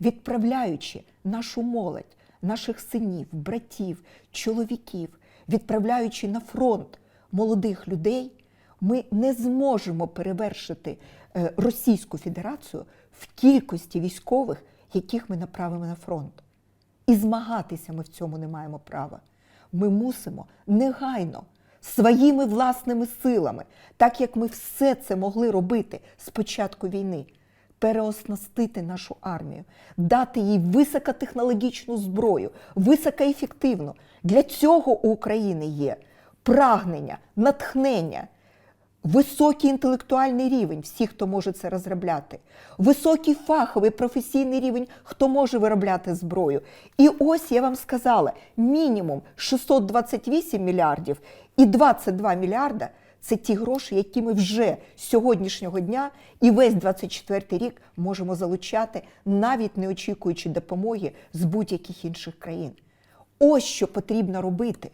відправляючи нашу молодь, наших синів, братів, чоловіків, відправляючи на фронт молодих людей, ми не зможемо перевершити е, Російську Федерацію в кількості військових, яких ми направимо на фронт. І змагатися ми в цьому не маємо права. Ми мусимо негайно своїми власними силами, так як ми все це могли робити з початку війни, переоснастити нашу армію, дати їй високотехнологічну зброю, високоефективну. Для цього у України є прагнення, натхнення. Високий інтелектуальний рівень всіх, хто може це розробляти, високий фаховий професійний рівень, хто може виробляти зброю. І ось я вам сказала: мінімум 628 мільярдів і 22 мільярда це ті гроші, які ми вже з сьогоднішнього дня і весь 24 рік можемо залучати, навіть не очікуючи допомоги з будь-яких інших країн. Ось що потрібно робити.